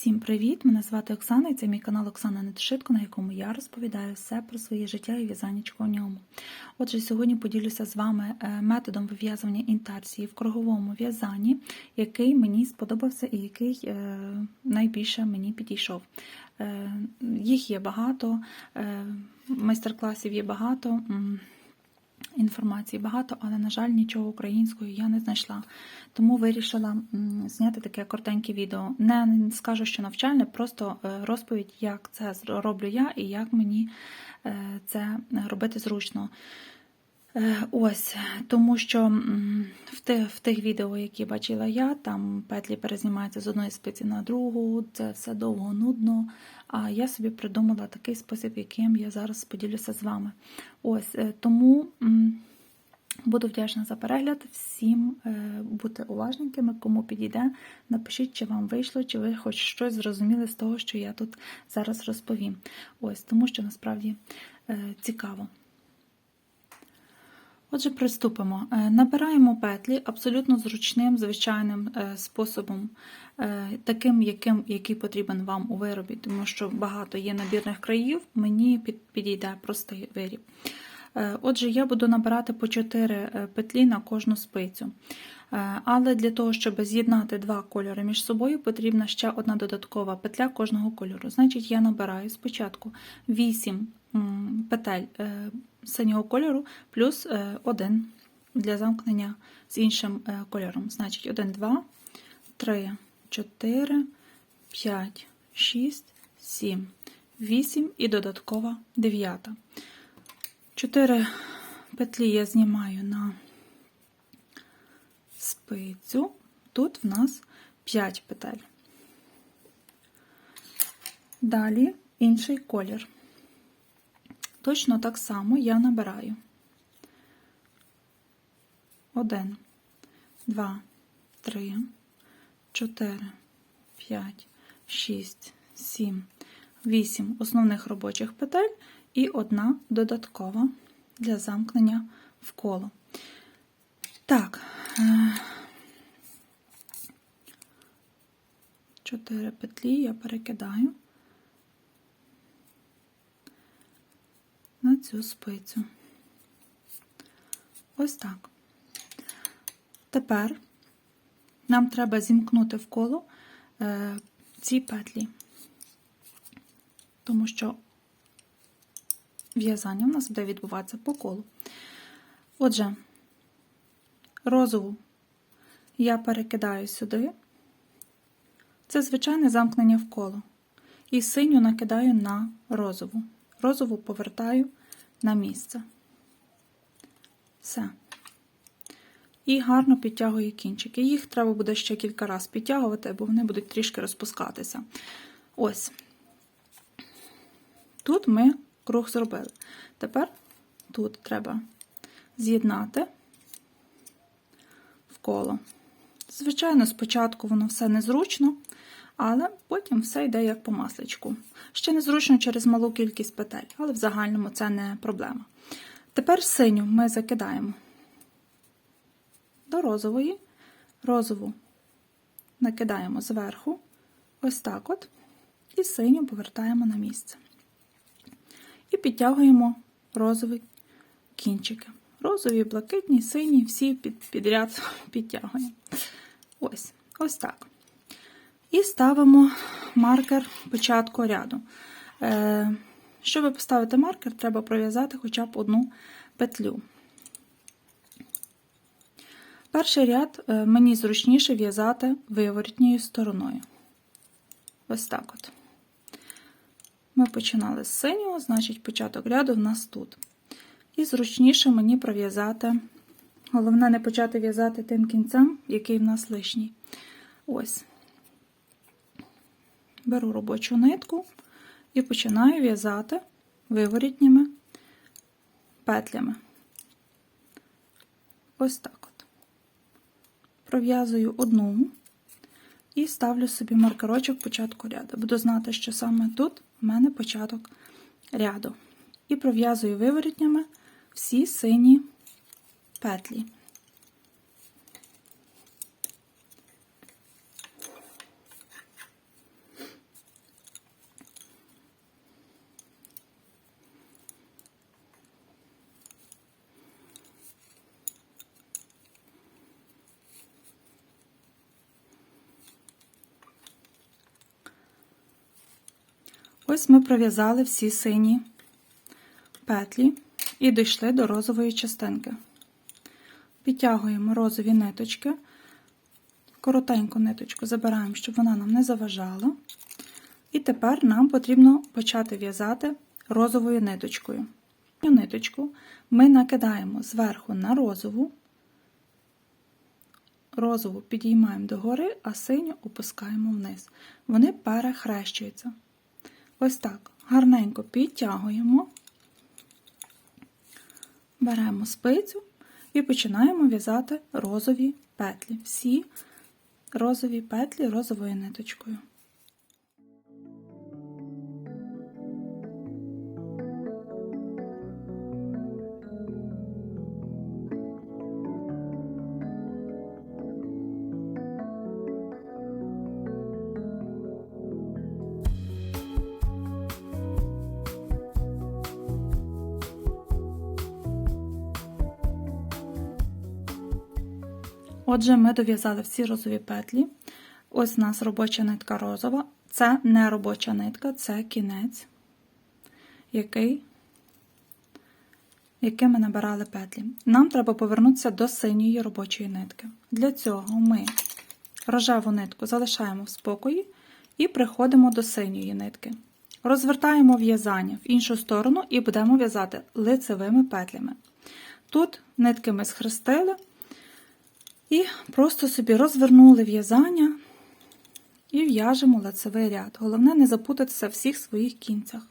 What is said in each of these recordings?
Всім привіт! Мене звати Оксана і це мій канал Оксана Нетшитко, на якому я розповідаю все про своє життя і в'язанечко у ньому. Отже, сьогодні поділюся з вами е, методом вив'язування інтарсії в круговому в'язанні, який мені сподобався і який е, найбільше мені підійшов. Е, Їх є багато, майстер-класів є багато. Інформації багато, але, на жаль, нічого українською я не знайшла. Тому вирішила зняти таке коротеньке відео. Не скажу, що навчальне, просто е, розповідь, як це роблю я і як мені е, це робити зручно. Е, Ось, тому що в тих, в тих відео, які бачила я, там петлі перезнімаються з одної спиці на другу, це все довго нудно. А я собі придумала такий спосіб, яким я зараз поділюся з вами. Ось е, тому буду вдячна за перегляд. Всім е, бути уважненькими, кому підійде. Напишіть, чи вам вийшло, чи ви хоч щось зрозуміли з того, що я тут зараз розповім. Ось, тому що насправді е, цікаво. Отже, приступимо. Е, Набираємо петлі абсолютно зручним, звичайним е, способом, е, таким, яким, який потрібен вам у виробі, тому що багато є набірних країв, мені підійде простий виріб. Отже, я буду набирати по 4 петлі на кожну спицю. Але для того, щоб з'єднати два кольори між собою, потрібна ще одна додаткова петля кожного кольору. Значить, я набираю спочатку 8 м, петель е, синього кольору плюс 1 для замкнення з іншим е, кольором. Значить, 1, 2, 3, 4, 5, 6, 7, 8 і додаткова 9. 4 петлі я знімаю на спицю. Тут в нас 5 петель. Далі інший колір. Точно так само я набираю 1, 2, 3, 4, 5, 6, 7, 8 основних робочих петель і одна додаткова для замкнення в коло. Так, 4 петлі я перекидаю на цю спицю. Ось так. Тепер нам треба зімкнути в коло е, ці петлі, тому що в'язання у нас буде відбуватися по колу. Отже, розову я перекидаю сюди. Це звичайне замкнення в коло. І синю накидаю на розову. Розову повертаю на місце. Все. І гарно підтягую кінчики. Їх треба буде ще кілька разів підтягувати, бо вони будуть трішки розпускатися. Ось. Тут ми круг зробили. Тепер тут треба з'єднати в коло. Звичайно, спочатку воно все незручно, але потім все йде як по масличку. Ще незручно через малу кількість петель, але в загальному це не проблема. Тепер синю ми закидаємо до розової, розову накидаємо зверху, ось так от, і синю повертаємо на місце. І підтягуємо розові кінчики. Розові, блакитні, сині, всі під, підряд підтягуємо. Ось, ось так. І ставимо маркер початку ряду. Е, щоб поставити маркер, треба пров'язати хоча б одну петлю. Перший ряд е, мені зручніше в'язати виворотньою стороною. Ось так от. Ми починали з синього, значить, початок ряду в нас тут. І зручніше мені пров'язати. Головне не почати в'язати тим кінцем, який в нас лишній. Ось. Беру робочу нитку і починаю в'язати виворітніми петлями. Ось так от. Пров'язую одну і ставлю собі маркерочок початку ряду. Буду знати, що саме тут у мене початок ряду. І пров'язую виворітнями всі сині петлі. Ось ми пров'язали всі сині петлі і дійшли до розової частинки. Підтягуємо розові ниточки, коротеньку ниточку забираємо, щоб вона нам не заважала. І тепер нам потрібно почати в'язати розовою ниточкою. Цю ниточку ми накидаємо зверху на розову, розову підіймаємо догори, а синю опускаємо вниз. Вони перехрещуються. Ось так. Гарненько підтягуємо, беремо спицю і починаємо в'язати розові петлі. Всі розові петлі розовою ниточкою. Отже, ми дов'язали всі розові петлі. Ось у нас робоча нитка розова. Це не робоча нитка, це кінець, який, який ми набирали петлі. Нам треба повернутися до синьої робочої нитки. Для цього ми рожеву нитку залишаємо в спокої і приходимо до синьої нитки. Розвертаємо в'язання в іншу сторону і будемо в'язати лицевими петлями. Тут нитки ми схрестили. І просто собі розвернули в'язання і в'яжемо лицевий ряд. Головне не запутатися в всіх своїх кінцях.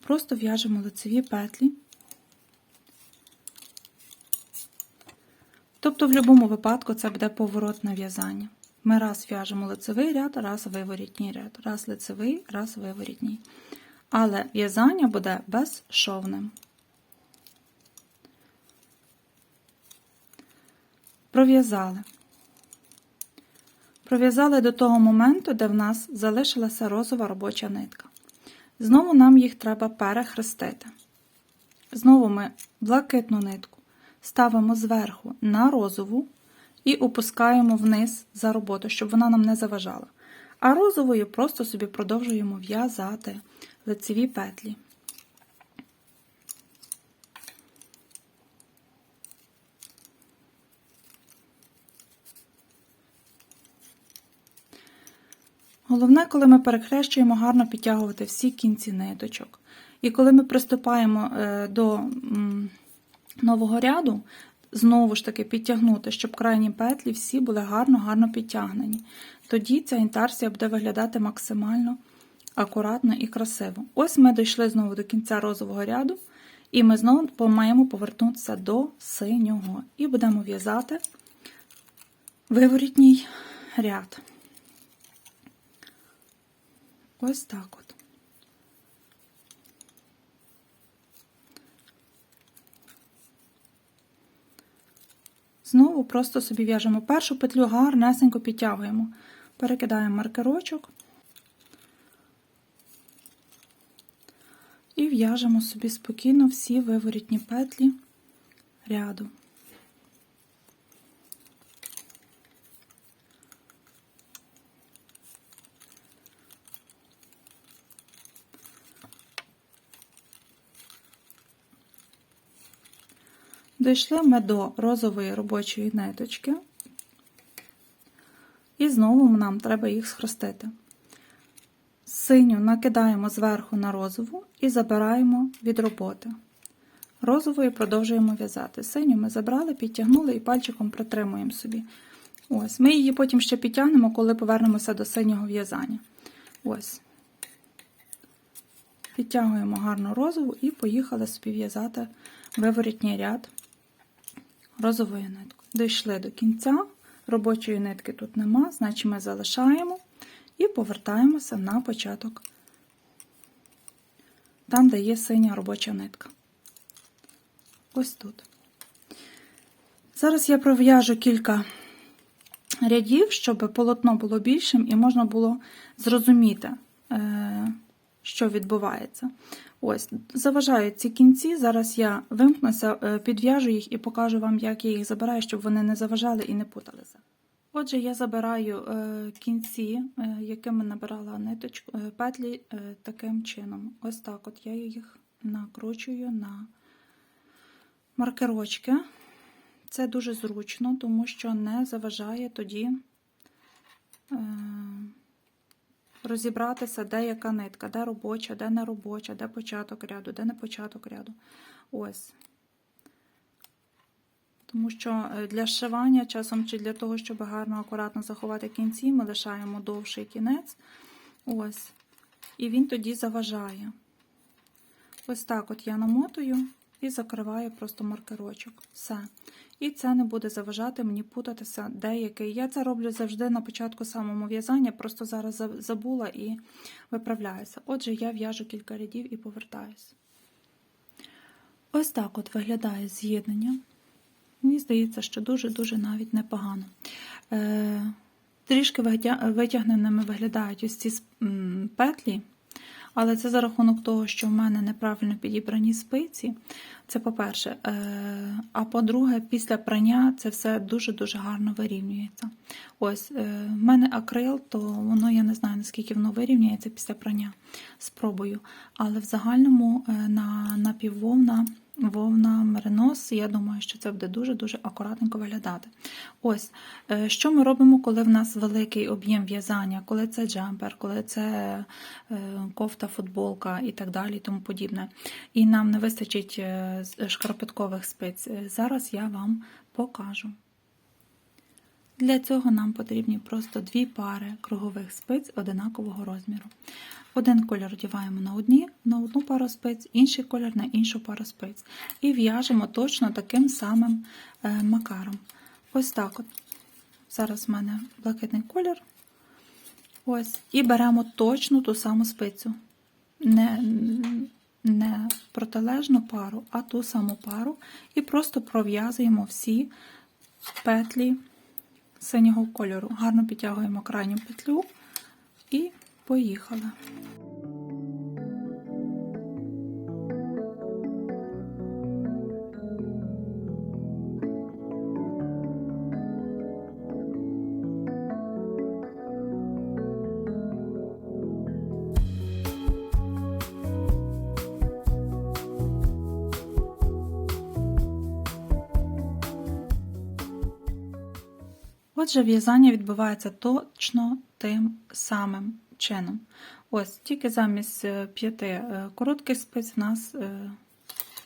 Просто в'яжемо лицеві петлі. Тобто, в будь-якому випадку це буде поворотне в'язання. Ми раз в'яжемо лицевий ряд, раз виворітній ряд, раз лицевий, раз виворітній але в'язання буде безшовним. Пров'язали. Пров'язали до того моменту, де в нас залишилася розова робоча нитка. Знову нам їх треба перехрестити. Знову ми блакитну нитку ставимо зверху на розову і опускаємо вниз за роботу, щоб вона нам не заважала. А розовою просто собі продовжуємо в'язати лицеві петлі. Головне, коли ми перехрещуємо, гарно підтягувати всі кінці ниточок. І коли ми приступаємо е, до нового ряду, знову ж таки підтягнути, щоб крайні петлі всі були гарно-гарно підтягнені. Тоді ця інтарсія буде виглядати максимально акуратно і красиво. Ось ми дійшли знову до кінця розового ряду, і ми знову маємо повернутися до синього. І будемо в'язати виворітній ряд. Ось так от. Знову просто собі в'яжемо першу петлю, гарнесенько підтягуємо, перекидаємо маркерочок. В'яжемо собі спокійно всі виворітні петлі ряду. Дійшли ми до розової робочої ниточки, і знову нам треба їх схрестити. Синю накидаємо зверху на розову і забираємо від роботи. Розовою продовжуємо в'язати. Синю ми забрали, підтягнули і пальчиком притримуємо собі. Ось, Ми її потім ще підтягнемо, коли повернемося до синього в'язання. Ось. Підтягуємо гарно розову і поїхали собі в'язати виворітній ряд розової нитки. Дійшли до кінця, робочої нитки тут нема, значить ми залишаємо і повертаємося на початок, там, де є синя робоча нитка. Ось тут. Зараз я пров'яжу кілька рядів, щоб полотно було більшим і можна було зрозуміти, е, що відбувається. Ось, заважають ці кінці. Зараз я вимкнуся, е, підв'яжу їх і покажу вам, як я їх забираю, щоб вони не заважали і не путалися. Отже, я забираю е, кінці, е, якими набирала ниточку, е, петлі таким чином. Ось так от я їх накручую на маркерочки. Це дуже зручно, тому що не заважає тоді розібратися, де яка нитка, де робоча, де не робоча, де початок ряду, де не початок ряду. Ось. Тому що е, для зшивання часом чи для того, щоб гарно, акуратно заховати кінці, ми лишаємо довший кінець. Ось. І він тоді заважає. Ось так от я намотую і закриваю просто маркерочок. Все. І це не буде заважати мені путатися деякий. Я це роблю завжди на початку самого в'язання, просто зараз забула і виправляюся. Отже, я в'яжу кілька рядів і повертаюся. Ось так от виглядає з'єднання. Мені здається, що дуже-дуже навіть непогано. Е, трішки витягненими виглядають ось ці петлі, але це за рахунок того, що в мене неправильно підібрані спиці. Це по-перше. Е, а по-друге, після прання це все дуже-дуже гарно вирівнюється. Ось, е, в мене акрил, то воно я не знаю, наскільки воно вирівнюється після прання. Спробую. Але в загальному на напіввовна вовна меринос, я думаю, що це буде дуже-дуже акуратненько виглядати. Ось, е, що ми робимо, коли в нас великий об'єм в'язання, коли це джемпер, коли це е, кофта, футболка і так далі, і тому подібне. І нам не вистачить е, шкарпеткових спиць. Зараз я вам покажу. Для цього нам потрібні просто дві пари кругових спиць одинакового розміру. Один колір одягаємо на одні, на одну пару спиць, інший колір на іншу пару спиць. І в'яжемо точно таким самим е, макаром. Ось так от. Зараз в мене блакитний колір. Ось. І беремо точно ту саму спицю. Не, не протилежну пару, а ту саму пару. І просто пров'язуємо всі петлі синього кольору. Гарно підтягуємо крайню петлю і поїхали. Отже, в'язання відбувається точно тим самим чином. Ось, тільки замість е, п'яти е, коротких спиць в нас е,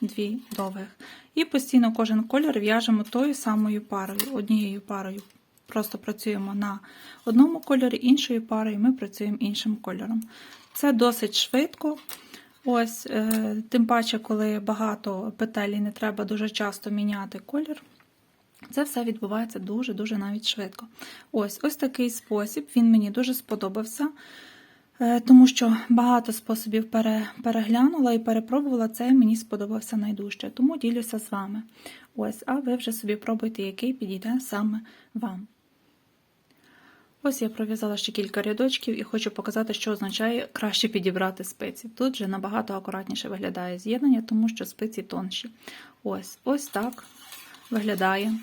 дві довгих. І постійно кожен колір в'яжемо тою самою парою, однією парою. Просто працюємо на одному кольорі, іншою парою ми працюємо іншим кольором. Це досить швидко. Ось, тим паче, коли багато петель і не треба дуже часто міняти колір. Це все відбувається дуже-дуже навіть швидко. Ось ось такий спосіб, він мені дуже сподобався, е, тому що багато способів переглянула і перепробувала, цей мені сподобався найдужче. Тому ділюся з вами. Ось, а ви вже собі пробуйте, який підійде саме вам. Ось я пров'язала ще кілька рядочків і хочу показати, що означає краще підібрати спиці. Тут же набагато акуратніше виглядає з'єднання, тому що спиці тонші. Ось, ось так виглядає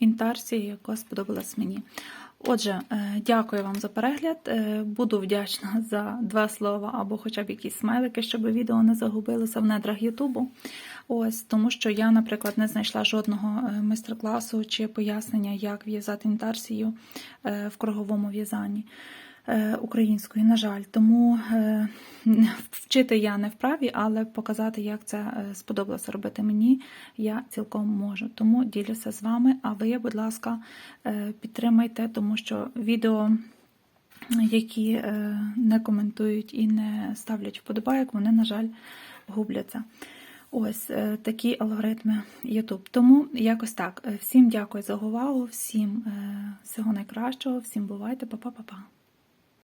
інтарсія, яка сподобалась мені. Отже, е, дякую вам за перегляд. Е, Буду вдячна за два слова або хоча б якісь смайлики, щоб відео не загубилося в недрах Ютубу. Ось, тому що я, наприклад, не знайшла жодного е, майстер-класу чи пояснення, як в'язати інтарсію в круговому в'язанні української, на жаль. Тому е, вчити я не вправі, але показати, як це е, сподобалося робити мені, я цілком можу. Тому ділюся з вами. А ви, будь ласка, е, підтримайте, тому що відео. Які е, не коментують і не ставлять вподобайок, вони, на жаль, губляться. Ось е, такі алгоритми YouTube. Тому якось так. Е, Всім дякую за увагу, всім е, всього найкращого, всім бувайте, па-па-па-па.